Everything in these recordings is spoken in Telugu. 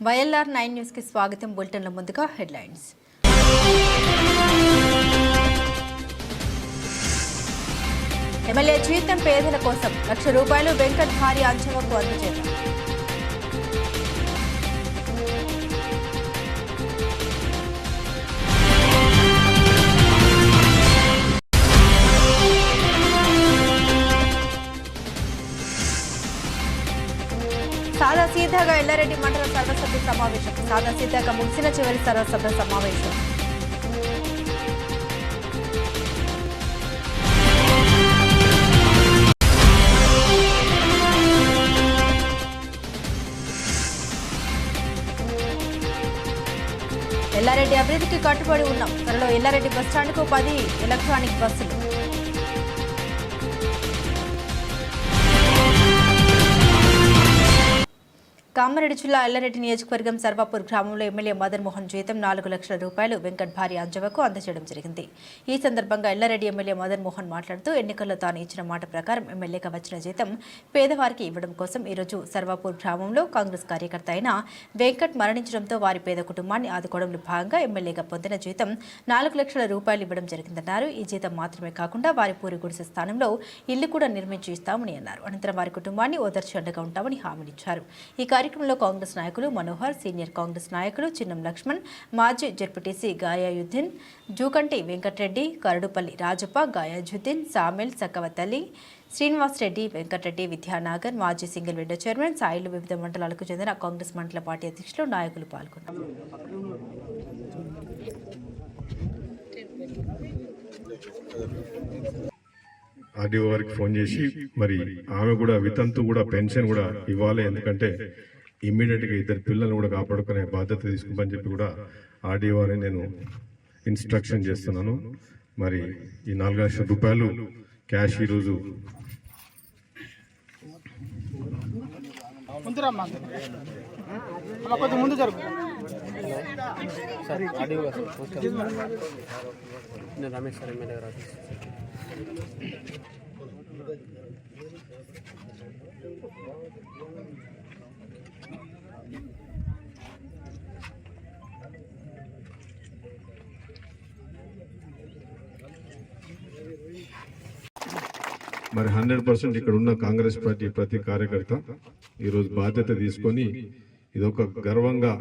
వైఎల్ఆర్ నైన్ న్యూస్కి స్వాగతం బులెటిన్ల ముందుగా హెడ్లైన్స్. ఎమ్మెల్యే జీతం పేదల కోసం లక్ష రూపాయలు వెంకట్ భారీ అంచనాకు అందజేశారు సాదా సీదాగా ఎల్లారెడ్డి మండల సర్వసభ్య సమావేశం. సాదా సీదాగా ముగిసిన చివరి సర్వసభ్య సమావేశం. ఎల్లారెడ్డి అభివృద్ధికి కట్టుబడి ఉన్నాం. త్వరలో ఎల్లారెడ్డి బస్టాండ్కు పది ఎలక్ట్రానిక్ బస్సులు. కామారెడ్డి జిల్లా ఎల్లారెడ్డి నియోజకవర్గం సర్వాపూర్ గ్రామంలో ఎమ్మెల్యే మదన్ మోహన్ జీతం నాలుగు లక్షల రూపాయలు వెంకట్ భారీ అంజవకు అందజేయడం జరిగింది. ఈ సందర్భంగా ఎల్లారెడ్డి ఎమ్మెల్యే మదన్ మోహన్ మాట్లాడుతూ ఎన్నికల్లో తాను ఇచ్చిన మాట ప్రకారం ఎమ్మెల్యేగా వచ్చిన జీతం పేదవారికి ఇవ్వడం కోసం ఈరోజు సర్వాపూర్ గ్రామంలో కాంగ్రెస్ కార్యకర్త అయిన వెంకట్ మరణించడంతో వారి పేద కుటుంబాన్ని ఆదుకోవడంలో భాగంగా ఎమ్మెల్యేగా పొందిన జీతం నాలుగు లక్షల రూపాయలు ఇవ్వడం జరిగిందన్నారు. ఈ జీతం మాత్రమే కాకుండా వారి పూరి గుడిసె స్థానంలో ఇల్లు కూడా నిర్మించి ఇస్తామని అన్నారు. అనంతరం వారి కుటుంబాన్ని ఓదర్చి అండగా ఉంటామని హామీనిచ్చారు ఈ కార్యక్రమంలో కాంగ్రెస్ నాయకులు మనోహర్ సీనియర్ కాంగ్రెస్ నాయకులు చిన్నం లక్ష్మణ్ మాజీ జడ్పీటీసీ గాయాయుద్దీన్ జూకంటి వెంకటరెడ్డి కరడుపల్లి రాజప్ప గాయాజుద్దీన్ సామెల్ సక్కవతల్లి శ్రీనివాస్ రెడ్డి వెంకటరెడ్డి విద్యానాగర్ మాజీ సింగిల్ విండో చైర్మన్ సాయిలు వివిధ మండలాలకు చెందిన కాంగ్రెస్ మండల పార్టీ అధ్యక్షులు నాయకులు పాల్గొన్నారు. ఆర్డీఓ గారికి ఫోన్ చేసి మరి ఆమె కూడా వితంతు కూడా పెన్షన్ కూడా ఇవ్వాలి ఎందుకంటే ఇమ్మీడియట్గా ఇద్దరు పిల్లల్ని కూడా కాపాడుకునే బాధ్యత తీసుకుంటని చెప్పి కూడా ఆర్డీఓ అని నేను ఇన్స్ట్రక్షన్ చేస్తున్నాను. మరి ఈ నాలుగు లక్షల రూపాయలు క్యాష్ ఈరోజు ముందు జరుగు. సార్ ఆడియో సార్ పోస్ట్ నేను రమేష్ సార్ ఎమ్మెల్యే గారు. మరి హండ్రెడ్ పర్సెంట్ ఇక్కడ ఉన్న కాంగ్రెస్ పార్టీ ప్రతి కార్యకర్త ఈరోజు బాధ్యత తీసుకొని ఇదొక గర్వంగా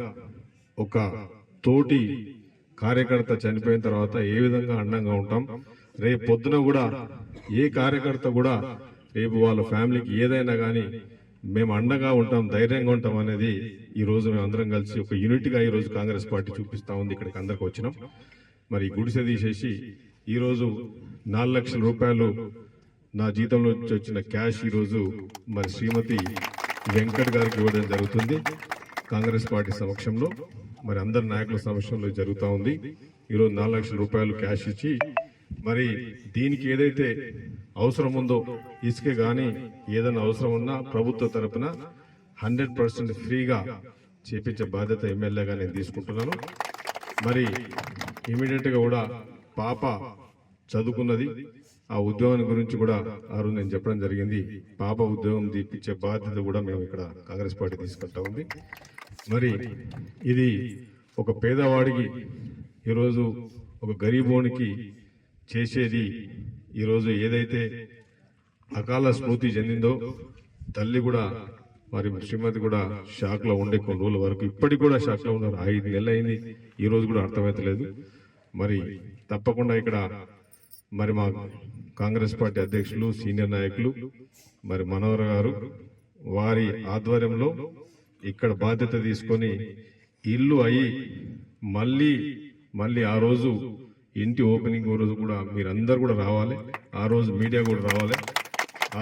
ఒక తోటి కార్యకర్త చనిపోయిన తర్వాత ఏ విధంగా అండంగా ఉంటాం? రేపు పొద్దున కూడా ఏ కార్యకర్త కూడా రేపు వాళ్ళ ఫ్యామిలీకి ఏదైనా కానీ మేము అండగా ఉంటాం ధైర్యంగా ఉంటాం అనేది ఈ రోజు మేము అందరం కలిసి ఒక యూనిట్గా ఈరోజు ఈ రోజు కాంగ్రెస్ పార్టీ చూపిస్తా ఉంది. ఇక్కడికి అందరికి వచ్చినాం. మరి గుడిసె తీసేసి ఈరోజు నాలుగు లక్షల రూపాయలు నా జీతంలో నుంచి వచ్చిన క్యాష్ ఈరోజు మరి శ్రీమతి వెంకట్ గారికి ఇవ్వడం జరుగుతుంది. కాంగ్రెస్ పార్టీ సమక్షంలో మరి అందరి నాయకుల సమక్షంలో జరుగుతూ ఉంది. ఈరోజు నాలుగు లక్షల రూపాయలు క్యాష్ ఇచ్చి మరి దీనికి ఏదైతే అవసరం ఉందో ఇసుక కానీ ఏదైనా అవసరం ఉన్నా ప్రభుత్వ తరపున హండ్రెడ్ పర్సెంట్ ఫ్రీగా చేపించే బాధ్యత ఎమ్మెల్యేగా నేను తీసుకుంటున్నాను. మరి ఇమీడియట్గా కూడా పాప చదువుకున్నది ఆ ఉద్యోగం గురించి కూడా ఆ రోజు నేను చెప్పడం జరిగింది. పాప ఉద్యోగం తీపించే బాధ్యత కూడా మేము ఇక్కడ కాంగ్రెస్ పార్టీ తీసుకుంటా ఉంది. మరి ఇది ఒక పేదవాడికి ఈరోజు ఒక గరీబోనికి చేసేది ఈరోజు ఏదైతే అకాల స్మృతి చెందిందో తల్లి కూడా మరి శ్రీమతి కూడా షాక్లో ఉండే కొన్ని రోజుల వరకు ఇప్పటికి కూడా షాక్లో ఉన్నారు. ఐదు నెలలు అయింది. ఈ రోజు కూడా అర్థమైతలేదు. మరి తప్పకుండా ఇక్కడ మరి మా కాంగ్రెస్ పార్టీ అధ్యక్షులు సీనియర్ నాయకులు మరి మనోహర్ గారు వారి ఆధ్వర్యంలో ఇక్కడ బాధ్యత తీసుకొని ఇల్లు అయి మళ్ళీ మళ్ళీ ఆ రోజు ఇంటి ఓపెనింగ్ రోజు కూడా మీరందరూ కూడా రావాలి. ఆ రోజు మీడియా కూడా రావాలి.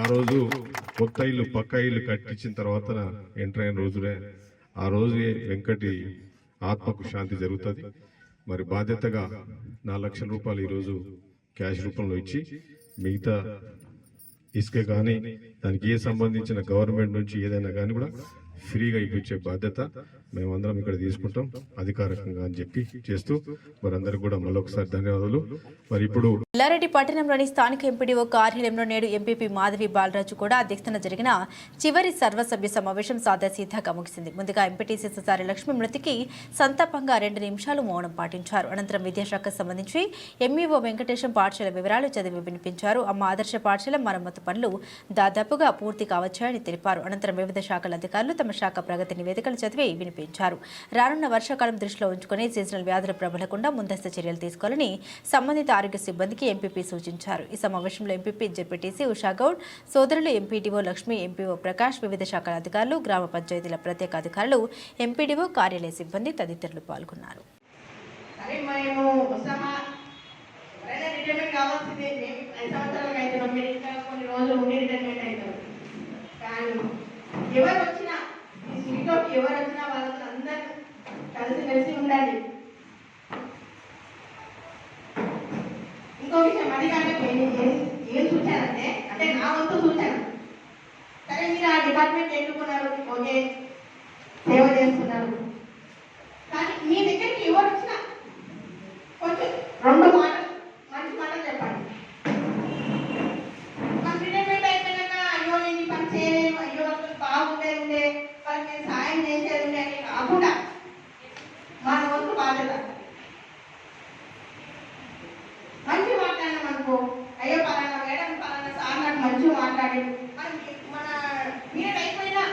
ఆ రోజు కొత్త ఇల్లు పక్క ఇల్లు కట్టించిన తర్వాత ఎంటర్ అయిన రోజునే ఆ రోజు వెంకటి ఆత్మకు శాంతి జరుగుతుంది. మరి బాధ్యతగా నాలుగు లక్షల రూపాయలు ఈరోజు క్యాష్ రూపంలో ఇచ్చి మిగతా ఇసుక కానీ దానికి ఏ సంబంధించిన గవర్నమెంట్ నుంచి ఏదైనా కానీ కూడా ఫ్రీగా ఇప్పించే బాధ్యత మేమందరం ఇక్కడ తీసుకుంటాం అధికారికంగా అని చెప్పి చేస్తూ వారందరికీ కూడా మళ్ళొకసారి ధన్యవాదాలు. మరి ఇప్పుడు ఎల్లారెడ్డి పట్టణంలోని స్థానిక ఎంపీడీఓ కార్యాలయంలో నేడు ఎంపీపీ మాధవి బాలరాజు కూడా అధ్యక్షతన జరిగిన చివరి సర్వసభ్య సమావేశం సాదాసీదాగా ముగిసింది. ముందుగా ఎంపీటీసీ సుసారి లక్ష్మి మృతికి సంతాపంగా రెండు నిమిషాలు మౌనం పాటించారు. అనంతరం విద్యాశాఖకు సంబంధించి ఎంఈఓ వెంకటేశం పాఠశాల వివరాలు చదివి వినిపించారు. అమ్మ ఆదర్శ పాఠశాల మరమ్మతు పనులు దాదాపుగా పూర్తి కావచ్చాయని తెలిపారు. అనంతరం వివిధ శాఖల అధికారులు తమ శాఖ ప్రగతి నివేదికలు చదివి వినిపించారు రానున్న వర్షాకాలం దృష్టిలో ఉంచుకుని సీజనల్ వ్యాధులు ప్రబలకుండా ముందస్తు చర్యలు తీసుకోవాలని సంబంధిత ఆరోగ్య సిబ్బందికి ఎంపీపీ సూచించారు. ఈ సమావేశంలో ఎంపీపీ జెడ్పీటీసీ ఉషాగౌడ్ సోదరులు ఎంపీడీఓ లక్ష్మి ఎంపీఓ ప్రకాష్ వివిధ శాఖల అధికారులు గ్రామ పంచాయతీల ప్రత్యేక అధికారులు ఎంపీడీఓ కార్యాలయ సిబ్బంది తదితరులు పాల్గొన్నారు. అరే మేము వస్తామా ఎవరైనా రిటైర్మెంట్ కావాల్సిందే. మేము ఐదు సంవత్సరాలకు అవుతున్నాం మీరు ఇంకా కొన్ని రోజులు ఉండి రిటైర్మెంట్ కానీ ఎవరు వచ్చినా ఇంట్లో సీట్లోకి ఎవరు వచ్చినా వాళ్ళతో అందరూ కలిసిమెలిసి ఉండాలి ఇంకో విషయం అది కానీ ఏం ఏం అంటే నా వంతు చూశాను సరే మీరు ఆ డిపార్ట్మెంట్ ఎన్నుకున్నారు? ఓకే. సేవ చేస్తున్నారు. కానీ మీ దగ్గరికి ఎవరు వచ్చినా కొంచెం రెండు మాటలు మంచి మాటలు చెప్పండి మన రిటైర్మెంట్ అయిపోయినాక అయ్యో నేను ఈ పని చేయలేను అయ్యో అసలు బాగుండేది ఉండే వాళ్ళకి నేను సాయం చేసేది ఉండే అని కాకుండా మన వంతు బాధ్యత మంచి మాట్లాడినాం అనుకో అయ్యో పలానా మేడం పలానా సార్ నాకు మంచిగా మాట్లాడి మనం మన పీరియడ్ అయిపోయినా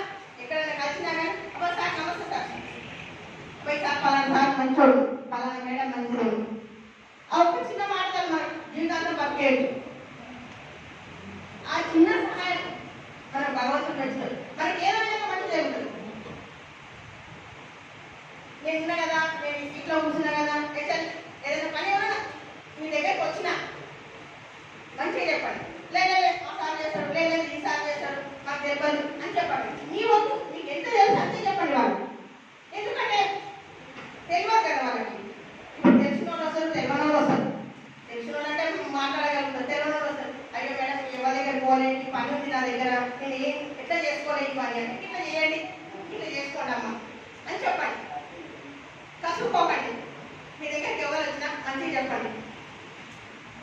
ఎక్కడైనా కలిసినా కానీ అబ్బా సార్ నమస్తే సార్ పోయి సార్ పలానా సార్ మంచోడు పలానా మేడం మంచోడు ఆ ఒక్క చిన్న మాటలు మనం జీవితాంతం బతికేయచ్చు ఆ చిన్న సహాయం మన భగవంతుడు నచ్చుతుంది మనకి ఏ విధంగా మంచి జరుగుతుంది నేను ఉన్నా కదా ఇంట్లో ఈ కూర్చున్నా కదా ఏదైనా ఏదైనా పని ఏమైనా? మీ దగ్గరికి వచ్చినా? మంచిగా చెప్పండి. లేదా ఆ సార్ చేస్తాడు లేదా ఈ సార్ చేస్తాడు మాకు తెలియదు అని చెప్పండి. మీ వద్దు మీకు ఎంత తెలుసు అంతే చెప్పండి వాళ్ళు. ఎందుకంటే తెలియదు కదా వాళ్ళకి. ఇప్పుడు తెలిసిన వాళ్ళు వస్తారు తెలియని వాళ్ళు వస్తారు. తెలిసిన వాళ్ళు అంటే మాట్లాడగలుగుతారు తెలియని వాళ్ళు వస్తారు. అయ్యో మేడం ఎవరి దగ్గర పోలేండి పని ఉంది నా దగ్గర. నేను ఏం ఎట్లా చేసుకోవాలి ఈ పని? అంటే ఇట్లా చేయండి. ఇట్లా చేసుకోండి అమ్మ. అని చెప్పండి. కసుక్కోకండి మీ దగ్గరికి ఎవరు వచ్చినా మంచిగా చెప్పండి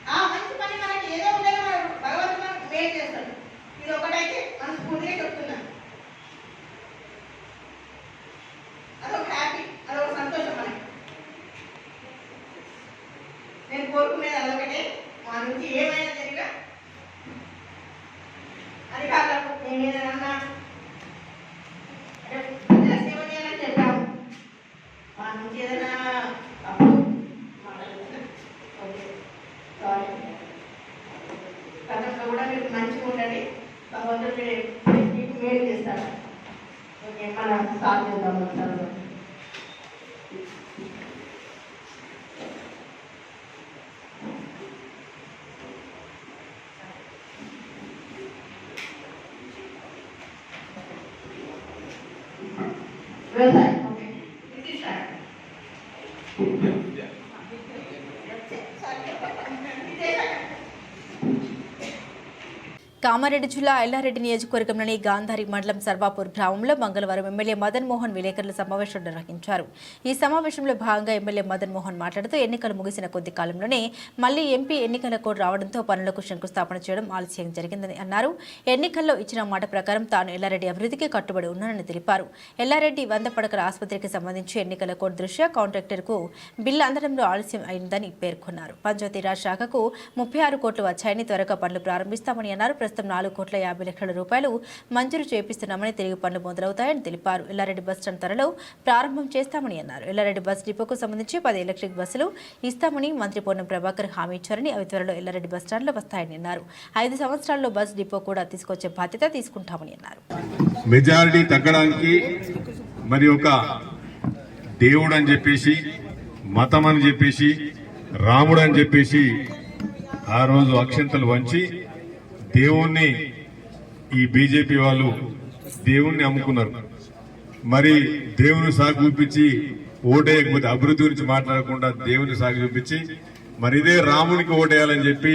ఆ మంచి పని మనకి ఏదో ఉండగా మన భగవంతుడు మనకు మేలు చేస్తాడు ఇది ఒకటైతే మన స్ఫూర్తిగా చెప్తున్నాను అదొక హ్యాపీ అదొక సంతోషం మనకి నేను కోరుకునేది అదొకటే మా నుంచి ఏమైనా జరిగినా అధికారులకు నేను ఏదైనా అంటే ప్రజల సేవ చేయాలని చెప్పాము మా నుంచి ఏదైనా తప్పు మాట్లాడుతున్నా ఓకే సారీ కనుక కూడా మీరు మంచిగా ఉండండి భగవంతుడు మీరు మీకు మేలు చేస్తాడు ఓకే మన సార్ కామారెడ్డి జిల్లా ఎల్లారెడ్డి నియోజకవర్గంలోని గాంధారి మండలం సర్వాపూర్ గ్రామంలో మంగళవారం ఎమ్మెల్యే మదన్ మోహన్ విలేకరుల సమావేశం నిర్వహించారు. ఈ సమావేశంలో భాగంగా ఎమ్మెల్యే మదన్ మోహన్ మాట్లాడుతూ ఎన్నికలు ముగిసిన కొద్ది కాలంలోనే మళ్ళీ ఎంపీ ఎన్నికల కోడ్ రావడంతో పనులకు శంకుస్థాపన చేయడం ఆలస్యం జరిగిందని అన్నారు. ఎన్నికల్లో ఇచ్చిన మాట ప్రకారం తాను ఎల్లారెడ్డి అభివృద్ధికి కట్టుబడి ఉన్నానని తెలిపారు. ఎల్లారెడ్డి వంద పడకల ఆసుపత్రికి సంబంధించి ఎన్నికల కోడ్ దృష్ట్యా కాంట్రాక్టర్కు బిల్లు అందడంలో ఆలస్యం అయిందని పేర్కొన్నారు. పంచాయతీరాజ్ శాఖకు ముప్పై ఆరు కోట్లు వచ్చాయని త్వరగా పనులు ప్రారంభిస్తామని అన్నారు. ప్రస్తుతం నాలుగు కోట్ల యాభై లక్షల రూపాయలు మంజూరు చేపిస్తున్నామని తిరిగి పనులు మొదలవుతాయని తెలిపారు. ఎల్లారెడ్డి బస్ స్టాండ్ త్వరలో ప్రారంభం చేస్తామని అన్నారు. ఎల్లారెడ్డి బస్ డిపోకు సంబంధించి పది ఎలక్ట్రిక్ బస్సులు ఇస్తామని మంత్రి పొన్నం ప్రభాకర్ హామీ ఇచ్చారని అవి త్వరలో ఎల్లారెడ్డి బస్ స్టాండ్లో వస్తాయని అన్నారు. ఐదు సంవత్సరాల్లో బస్ డిపో కూడా తీసుకొచ్చే బాధ్యత తీసుకుంటామని అన్నారు. మెజారిటీ తగ్గడానికి మరి ఒక దేవుడు అని చెప్పేసి మతం అని చెప్పేసి రాముడు అని చెప్పేసి ఆ రోజు అక్షంతలు వంచి దేవుణ్ణి ఈ బీజేపీ వాళ్ళు దేవుణ్ణి అమ్ముకున్నారు. మరి దేవుని సాగు చూపించి ఓటేయకపోతే అభివృద్ధి గురించి మాట్లాడకుండా దేవుని సాగు చూపించి మరి ఇదే రామునికి ఓటేయాలని చెప్పి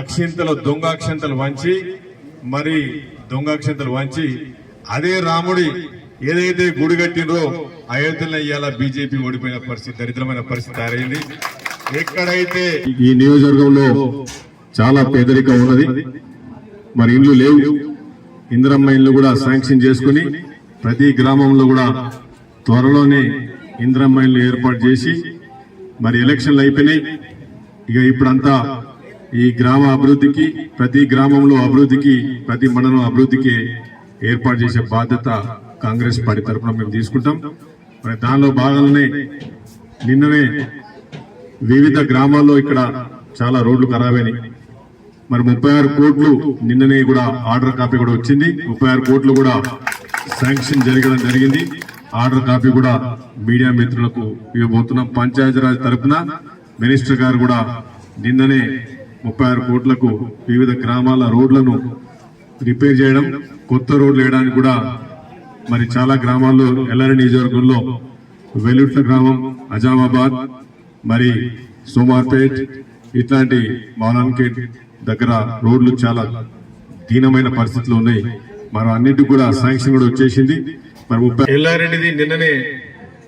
అక్షింతలు దొంగ అక్షంతలు వంచి మరి దొంగ అక్షంతలు వంచి అదే రాముడి ఏదైతే గుడి కట్టినో అయోధ్యలో ఇవాళ బీజేపీ ఓడిపోయిన పరిస్థితి దరిద్రమైన పరిస్థితి తయారైంది. ఎక్కడైతే ఈ నియోజకవర్గంలో చాలా పేదరికం ఉన్నది. మరి ఇండ్లు లేవు. ఇందిరమ్మ ఇండ్లు కూడా శాంక్షన్ చేసుకుని ప్రతి గ్రామంలో కూడా త్వరలోనే ఇందిరమ్మ ఇండ్లు ఏర్పాటు చేసి మరి ఎలక్షన్లు అయిపోయినాయి. ఇక ఇప్పుడంతా ఈ గ్రామ అభివృద్ధికి ప్రతి గ్రామంలో అభివృద్ధికి ప్రతి మండలం అభివృద్ధికి ఏర్పాటు చేసే బాధ్యత కాంగ్రెస్ పార్టీ తరఫున మేము తీసుకుంటాం. మరి దానిలో భాగంలోనే నిన్ననే వివిధ గ్రామాల్లో ఇక్కడ చాలా రోడ్లు ఖరాబైనాయి. మరి ముప్పై ఆరు కోట్లు నిన్ననే కూడా ఆర్డర్ కాపీ కూడా వచ్చింది. ముప్పై ఆరు కోట్లు కూడా శాంక్షన్ జరగడం జరిగింది. ఆర్డర్ కాపీ కూడా మీడియా మిత్రులకు ఇవ్వబోతున్నాం. పంచాయతీరాజ్ తరఫున మినిస్టర్ గారు కూడా నిన్ననే ముప్పై ఆరు కోట్లకు వివిధ గ్రామాల రోడ్లను రిపేర్ చేయడం కొత్త రోడ్లు వేయడానికి కూడా మరి చాలా గ్రామాల్లో ఎల్లారి నియోజకవర్గంలో వెలుట్ల గ్రామం అజామాబాద్ మరి సోమార్పేట్ ఇట్లాంటి మౌలాన్కేట్ దగ్గర రోడ్లు చాలా దీనమైన పరిస్థితులు ఉన్నాయి. మరి అన్నిటికి కూడా శాంక్షన్ కూడా వచ్చేసింది. మరి ముప్పై ఎల్లారెడ్డిది నిన్ననే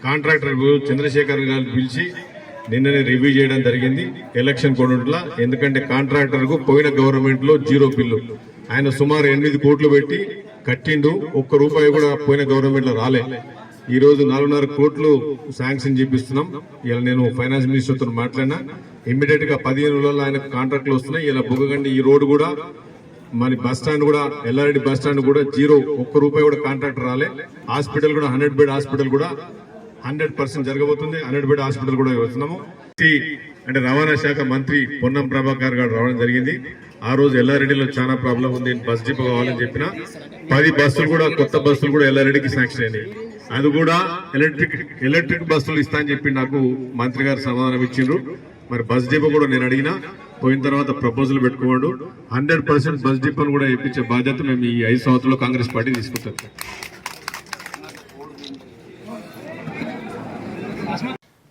కాంట్రాక్టర్ చంద్రశేఖర్ గారు పిలిచి నిన్ననే రివ్యూ చేయడం జరిగింది. ఎలక్షన్ కొనుట్లా ఎందుకంటే కాంట్రాక్టర్కు పోయిన గవర్నమెంట్లో జీరో బిల్లు. ఆయన సుమారు ఎనిమిది కోట్లు పెట్టి కట్టిండు. ఒక్క రూపాయి కూడా పోయిన గవర్నమెంట్లో రాలే. ఈరోజు నాలుగున్నర కోట్లు శాంక్షన్ చేపిస్తున్నాం. ఇలా నేను ఫైనాన్స్ మినిస్టర్తో మాట్లాడినా ఇమ్మీడియట్గా పదిహేను రోజుల్లో ఆయన కాంట్రాక్ట్లు వస్తున్నాయి. ఇలా బుగ్గగండి ఈ రోడ్డు కూడా మన బస్ స్టాండ్ కూడా ఎల్లారెడ్డి బస్ స్టాండ్ కూడా జీరో ఒక్క రూపాయి కూడా కాంట్రాక్ట్ రాలే. హాస్పిటల్ కూడా హండ్రెడ్ బెడ్ హాస్పిటల్ కూడా హండ్రెడ్ పర్సెంట్ జరగబోతుంది. హండ్రెడ్ బెడ్ హాస్పిటల్ కూడా వస్తున్నాము. అంటే రవాణా శాఖ మంత్రి పొన్నం ప్రభాకర్ గారు రావడం జరిగింది. ఆ రోజు ఎల్లారెడ్డిలో చాలా ప్రాబ్లం ఉంది. బస్ డిపో కావాలని చెప్పిన పది బస్సులు కూడా కొత్త బస్సులు కూడా ఎల్లారెడ్డికి శాంక్షన్ అయినాయి. అది కూడా ఎలక్ట్రిక్ ఎలక్ట్రిక్ బస్సులు ఇస్తా అని చెప్పి నాకు మంత్రి గారు సమాధానం ఇచ్చిండ్రు. మరి బస్ డిపో కూడా నేను అడిగినా పోయిన తర్వాత ప్రపోజల్ పెట్టుకోవాడు. హండ్రెడ్ పర్సెంట్ బస్ డిపోను కూడా ఇప్పించే బాధ్యత మేము ఈ ఐదు సంవత్సరాలు కాంగ్రెస్ పార్టీ తీసుకుంటాం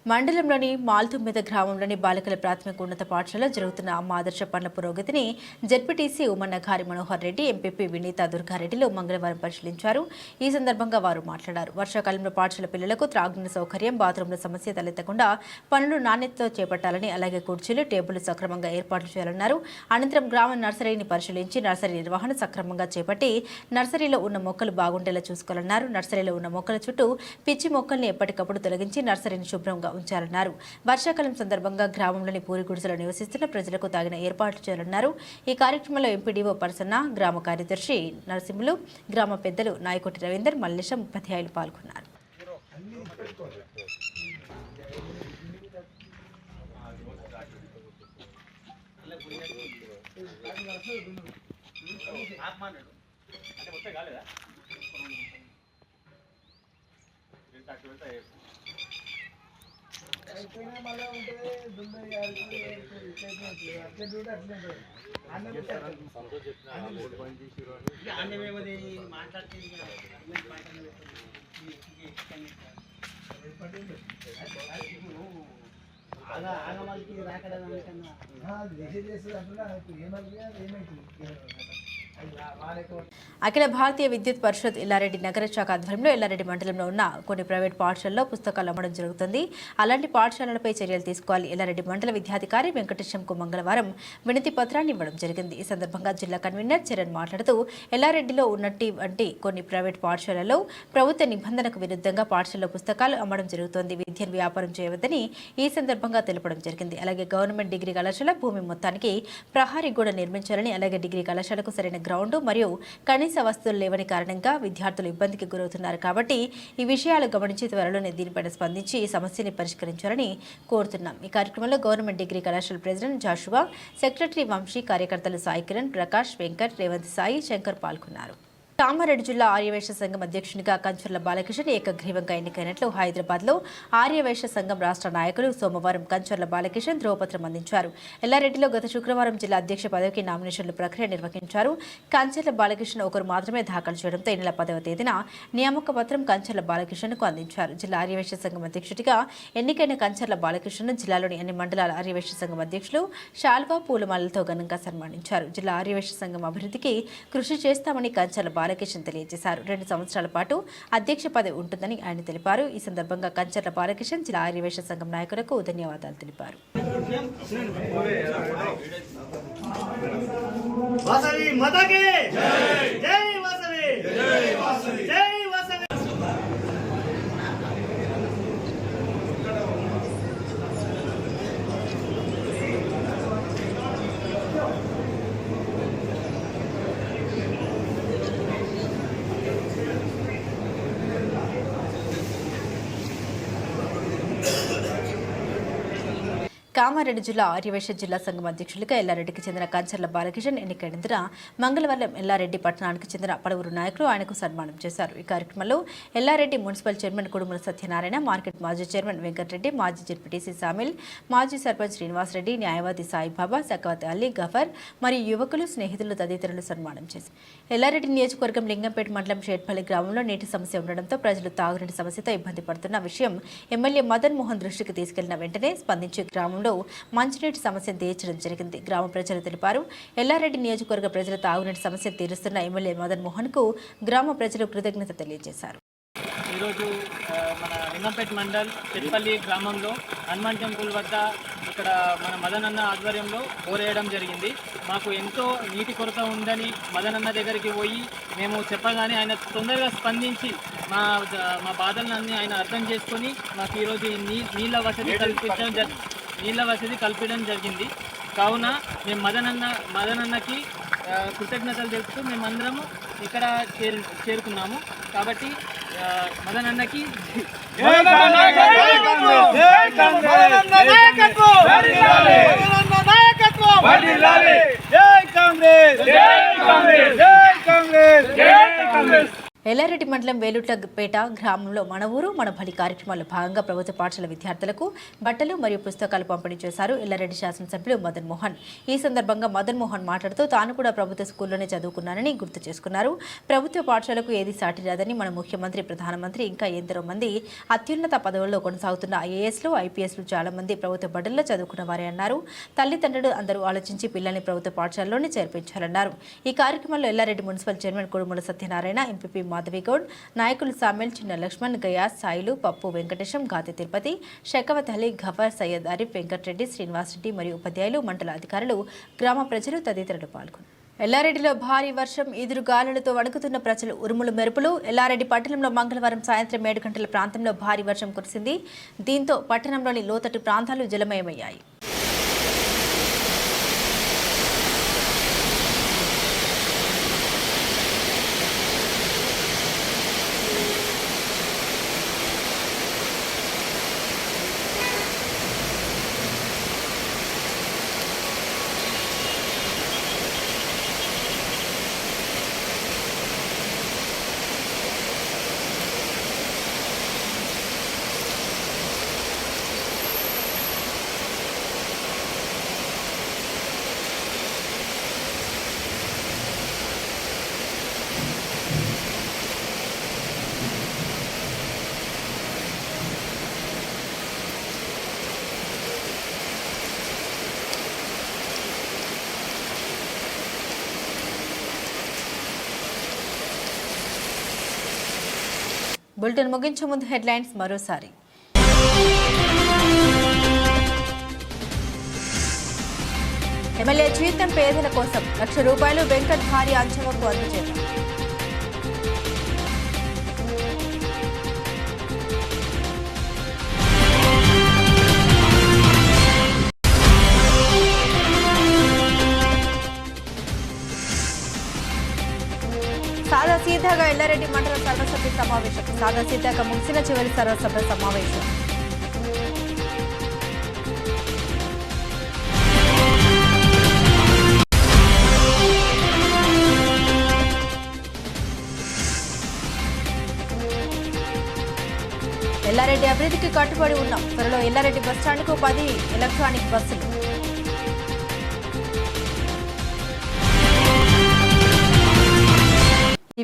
మండలంలోని మాల్తుమ్మెద గ్రామంలోని బాలికల ప్రాథమిక ఉన్నత పాఠశాలలో జరుగుతున్న అమ్మ ఆదర్శ పనుల పురోగతిని జడ్పీటీసీ ఉమన్న గారి మనోహర్ రెడ్డి ఎంపీపీ వినీత దుర్గారెడ్డిలు మంగళవారం పరిశీలించారు. ఈ సందర్భంగా వారు మాట్లాడారు. వర్షాకాలంలో పాఠశాల పిల్లలకు త్రాగునీరు సౌకర్యం బాత్రూంల సమస్య తలెత్తకుండా పనులు నాణ్యతతో చేపట్టాలని అలాగే కుర్చీలు టేబుల్ సక్రమంగా ఏర్పాట్లు చేయాలన్నారు. అనంతరం గ్రామ నర్సరీని పరిశీలించి నర్సరీ నిర్వహణ సక్రమంగా చేపట్టి నర్సరీలో ఉన్న మొక్కలు బాగుండేలా చూసుకోవాలన్నారు. నర్సరీలో ఉన్న మొక్కల చుట్టూ పిచ్చి మొక్కల్ని ఎప్పటికప్పుడు తొలగించి నర్సరీని శుభ్రంగా ఉంచాలన్నారు వర్షాకాలం సందర్భంగా గ్రామంలోని పూరి గుడిసెలో నివసిస్తున్న ప్రజలకు తగిన ఏర్పాట్లు చేయాలన్నారు. ఈ కార్యక్రమంలో ఎంపీడీఓ పర్సన్న గ్రామ కార్యదర్శి నరసింహులు గ్రామ పెద్దలు నాయకోటి రవీందర్ మల్లేశం ఉపాధ్యాయులు పాల్గొన్నారు. అలా ఆగమల్కి రాకడా కన్నా ఏమవుతుంది ఏమవుతుంది అఖిల భారతీయ విద్యుత్ పరిషత్ ఎల్లారెడ్డి నగర శాఖ ఆధ్వర్యంలో ఎల్లారెడ్డి మండలంలో ఉన్న కొన్ని ప్రైవేట్ పాఠశాలలో పుస్తకాలు అమ్మడం జరుగుతుంది. అలాంటి పాఠశాలలపై చర్యలు తీసుకోవాలి. ఎల్లారెడ్డి మండల విద్యాధికారి వెంకటేశంకు మంగళవారం వినతి పత్రాన్ని ఇవ్వడం జరిగింది. ఈ సందర్భంగా జిల్లా కన్వీనర్ చరణ్ మాట్లాడుతూ ఎల్లారెడ్డిలో ఉన్నటువంటి కొన్ని ప్రైవేట్ పాఠశాలలో ప్రభుత్వ నిబంధనకు విరుద్ధంగా పాఠశాలలో పుస్తకాలు అమ్మడం జరుగుతోంది. విద్యను వ్యాపారం చేయవద్దని ఈ సందర్భంగా తెలపడం జరిగింది. అలాగే గవర్నమెంట్ డిగ్రీ కళాశాల భూమి మొత్తానికి ప్రహారీ గోడ నిర్మించాలని అలాగే డిగ్రీ కళాశాలకు సరైన గ్రౌండ్ మరియు కనీస వస్తువులు లేవని కారణంగా విద్యార్థులు ఇబ్బందికి గురవుతున్నారు కాబట్టి ఈ విషయాలు గమనించి త్వరలోనే దీనిపైన స్పందించి ఈ సమస్యని పరిష్కరించాలని కోరుతున్నాం. ఈ కార్యక్రమంలో గవర్నమెంట్ డిగ్రీ కళాశాల ప్రెసిడెంట్ జాషువా సెక్రటరీ వంశీ కార్యకర్తలు సాయి కిరణ్ ప్రకాష్ వెంకట్ రేవంత్ సాయి శంకర్ పాల్గొన్నారు. కామారెడ్డి జిల్లా ఆర్యవైశ్య సంఘం అధ్యక్షునిగా కంచర్ల బాలకిషన్ ఏకగ్రీవంగా ఎన్నికైనట్లు హైదరాబాద్లో ఆర్యవైశ్య సంఘం రాష్ట్ర నాయకులు సోమవారం కంచర్ల బాలకిషన్ ధ్రువపత్రం అందించారు. ఎల్లారెడ్డిలో గత శుక్రవారం జిల్లా అధ్యక్ష పదవికి నామినేషన్ల ప్రక్రియ నిర్వహించారు. కంచర్ల బాలకిషన్ ఒకరు మాత్రమే దాఖలు చేయడంతో ఈ నెల పదవ తేదీన నియామక పత్రం కంచర్ల బాలకిషన్కు అందించారు. జిల్లా ఆర్యవైశ్య సంఘం అధ్యక్షుడిగా ఎన్నికైన కంచర్ల బాలకిషన్ జిల్లాలోని అన్ని మండలాల ఆర్యవైశ్య సంఘం అధ్యక్షులు షాల్వా పూలమాలతో ఘనంగా సన్మానించారు. జిల్లా ఆర్యవైశ్య సంఘం అభివృద్ధికి కృషి చేస్తామని కంచర్ల బాల బాలకిషన్ తెలియజేశారు. రెండు సంవత్సరాల పాటు అధ్యక్ష పదవి ఉంటుందని ఆయన తెలిపారు. ఈ సందర్భంగా కంచర్ల బాలకిషన్ జిల్లా ఆర్యవేశ సంఘం నాయకులకు ధన్యవాదాలు తెలిపారు. జై వాసవి! జై వాసవి! జై వాసవి కామారెడ్డి జిల్లా ఆర్యవేశ జిల్లా సంఘం అధ్యక్షులుగా ఎల్లారెడ్డికి చెందిన కంచర్ల బాలకిషన్ ఎన్నికైనందున మంగళవారం ఎల్లారెడ్డి పట్టణానికి చెందిన పలువురు నాయకులు ఆయనకు సన్మానం చేశారు. ఈ కార్యక్రమంలో Yellareddy municipal chairman Kudumula Satyanarayana market మాజీ చైర్మన్ వెంకటరెడ్డి మాజీ జడ్పీటీసీ సామిల్ మాజీ సర్పంచ్ శ్రీనివాసరెడ్డి న్యాయవాది సాయిబాబా సకవత్ అలీ గఫర్ మరియు యువకులు స్నేహితులు తదితరులు సన్మానం చేశారు. ఎల్లారెడ్డి నియోజకవర్గం లింగంపేట మండలం షేట్పల్లి గ్రామంలో నీటి సమస్య ఉండడంతో ప్రజలు తాగునీటి సమస్యతో ఇబ్బంది పడుతున్న విషయం ఎమ్మెల్యే మదన్ మోహన్ దృష్టికి తీసుకెళ్ళిన వెంటనే స్పందించి గ్రామంలో మంచినీటి సమస్య తీర్చడం జరిగింది. గ్రామ ప్రజలు తెలిపారు ఎల్లారెడ్డి నియోజకవర్గ ప్రజల తాగునీటి సమస్య తీరుస్తున్న ఎమ్మెల్యే మదన్ మోహన్కు గ్రామ ప్రజలు కృతజ్ఞత తెలియజేశారు. ఈరోజు మన లింగంపేట మండల్ తిరుపల్లి గ్రామంలో హనుమాన్ టెంపుల్ వద్ద ఇక్కడ మన మదనన్న ఆధ్వర్యంలో కోరేయడం జరిగింది. మాకు ఎంతో నీటి కొరత ఉందని మదనన్న దగ్గరికి పోయి మేము చెప్పగానే ఆయన తొందరగా స్పందించి మా మా బాధలన్నీ ఆయన అర్థం చేసుకొని మాకు ఈరోజు నీ నీళ్ళ వసతి కల్పించడం జరిగింది నీళ్ళ వసతి కల్పించడం జరిగింది. కావున మేము మదనన్న మదనన్నకి కృతజ్ఞతలు తెలుపుతూ మేమందరము ఇక్కడ చేరు చేరుకున్నాము. కాబట్టి మదనన్నకి ఎల్లారెడ్డి మండలం వేలుట్లపేట గ్రామంలో మన ఊరు మన బలి కార్యక్రమాల్లో భాగంగా ప్రభుత్వ పాఠశాల విద్యార్థులకు బట్టలు మరియు పుస్తకాలు పంపిణీ చేశారు ఎల్లారెడ్డి శాసనసభ్యులు మదన్ మోహన్. ఈ సందర్భంగా మదన్ మోహన్ మాట్లాడుతూ తాను కూడా ప్రభుత్వ స్కూల్లోనే చదువుకున్నానని గుర్తు చేసుకున్నారు. ప్రభుత్వ పాఠశాలకు ఏది సాటి రాదని మన ముఖ్యమంత్రి ప్రధానమంత్రి ఇంకా ఎందరో మంది అత్యున్నత పదవుల్లో కొనసాగుతున్న ఐఏఎస్లు ఐపీఎస్లు చాలా మంది ప్రభుత్వ బడుల్లో చదువుకున్న వారే అన్నారు. తల్లిదండ్రులు అందరూ ఆలోచించి పిల్లల్ని ప్రభుత్వ పాఠశాలలోనే చేర్పించాలన్నారు. ఈ కార్యక్రమంలో Yellareddy municipal chairman Kudumula Satyanarayana MPP Madhavi Goud నాయకులు సామెల్ చిన్న లక్ష్మణ్ గయాస్ సాయిలు పప్పు వెంకటేశం గాతి తిరుపతి షెకవత్ అలీ గఫర్ సయ్యద్ అరిఫ్ వెంకటరెడ్డి శ్రీనివాసరెడ్డి మరియు ఉపాధ్యాయులు మండల అధికారులు గ్రామ ప్రజలు తదితరులు పాల్గొన్నారు. ఎల్లారెడ్డిలో భారీ వర్షం ఇదురు గాలులతో వణుకుతున్న ప్రజలు ఉరుములు మెరుపులు ఎల్లారెడ్డి పట్టణంలో మంగళవారం సాయంత్రం ఏడు గంటల ప్రాంతంలో భారీ వర్షం కురిసింది. దీంతో పట్టణంలోని లోతట్టు ప్రాంతాలు జలమయమయ్యాయి. బులెటిన్ ముగించే ముందు హెడ్లైన్స్ మరోసారి. ఎమ్మెల్యే జీతం పేదల కోసం లక్ష రూపాయలు వెంకట్ భారీ అంచనకు అందజేత సాదా సీదాగా ఎల్లారెడ్డి మండల సర్వసభ్య సమావేశం. సాదా సీదాగా ముగిసిన చివరి సర్వసభ్య సమావేశం. ఎల్లారెడ్డి అభివృద్ధికి కట్టుబడి ఉన్నాం. త్వరలో ఎల్లారెడ్డి బస్టాండ్కు పది ఎలక్ట్రానిక్ బస్సులు.